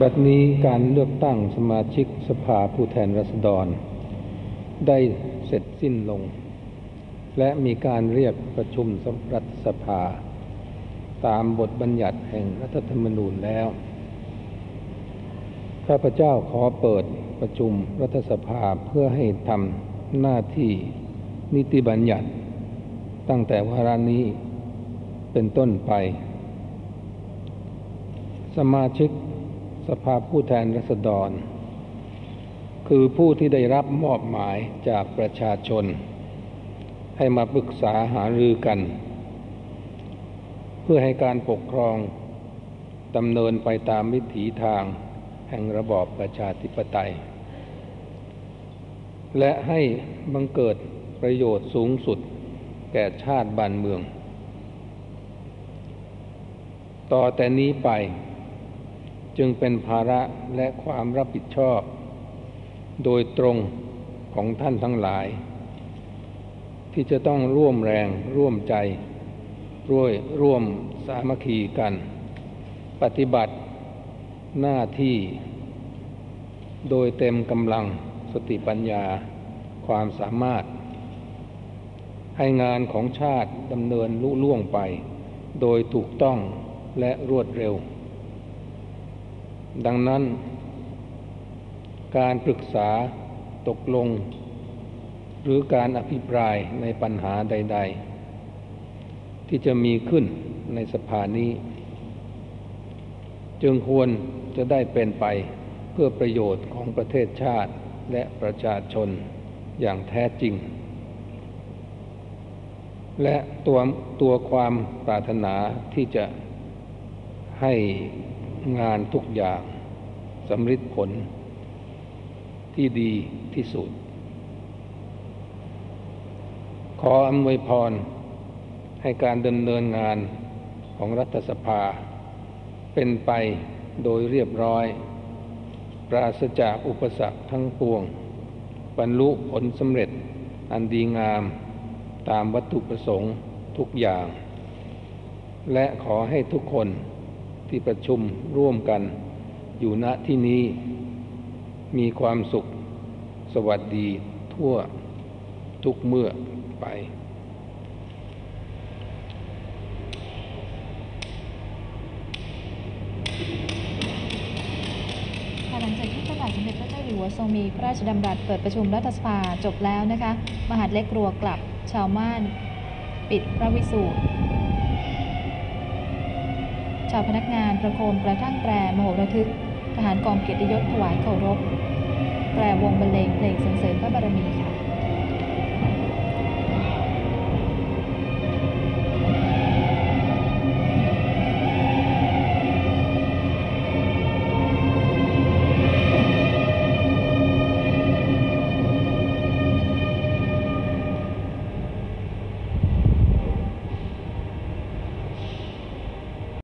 บัดนี้การเลือกตั้งสมาชิกสภาผู้แทนราษฎร ได้เสร็จสิ้นลง และมีการเรียกประชุมรัฐสภา ตามบทบัญญัติแห่งรัฐธรรมนูญแล้ว ข้าพเจ้าขอเปิดประชุมรัฐสภาเพื่อให้ทำหน้าที่นิติบัญญัติ ตั้งแต่วาระนี้เป็นต้นไป สมาชิก สภาผู้แทนรัษฎร คือผู้ที่ได้รับมอบหมายจากประชาชน ให้มาปรึกษาหารือกัน เพื่อให้การปกครองดำเนินไปตามวิถีทางแห่งระบอบประชาธิปไตย และให้บังเกิดประโยชน์สูงสุดแก่ชาติบ้านเมือง ต่อแต่นี้ไป จึงเป็นภาระและความรับผิดชอบ โดยตรงของท่านทั้งหลาย ที่จะต้องร่วมแรงร่วมใจร่วยร่วมสามัคคีกัน ปฏิบัติหน้าที่ โดยเต็มกำลังสติปัญญาความสามารถ ให้งานของชาติดำเนินลุล่วงไป โดยถูกต้องและรวดเร็ว ดังนั้น การปรึกษาตกลง หรือการอภิปรายในปัญหาใด ๆ ที่จะมีขึ้นในสภานี้ จึงควรจะได้เป็นไปเพื่อประโยชน์ของประเทศชาติและประชาชนอย่างแท้จริง และตัวตัวความปรารถนาที่จะให้ งานทุกอย่างสำฤทธิ์ผลที่ดีที่สุด ขออำนวยพรให้การดำเนินงานของรัฐสภา เป็นไปโดยเรียบร้อย ปราศจากอุปสรรคทั้งปวง บรรลุผลสำเร็จอันดีงามตามวัตถุประสงค์ทุกอย่าง และขอให้ทุกคน ที่ประชุมร่วมกันอยู่ณที่นี้ มีความสุขสวัสดีทั่วทุกเมื่อไป หลังจากที่พระบาทสมเด็จพระเจ้าอยู่หัวทรงมีพระราชดำรัสเปิดประชุมรัฐสภาจบแล้วนะคะ มหาดเล็กรัวกลับชาวม่าน ปิดพระวิสูตร ชาวพนักงานประโคมกระทั่งแตรมโหระทึก ทหารกองเกียรติยศถวายเคารพ แตรวงบรรเลงเพลงสรรเสริญพระบารมีค่ะ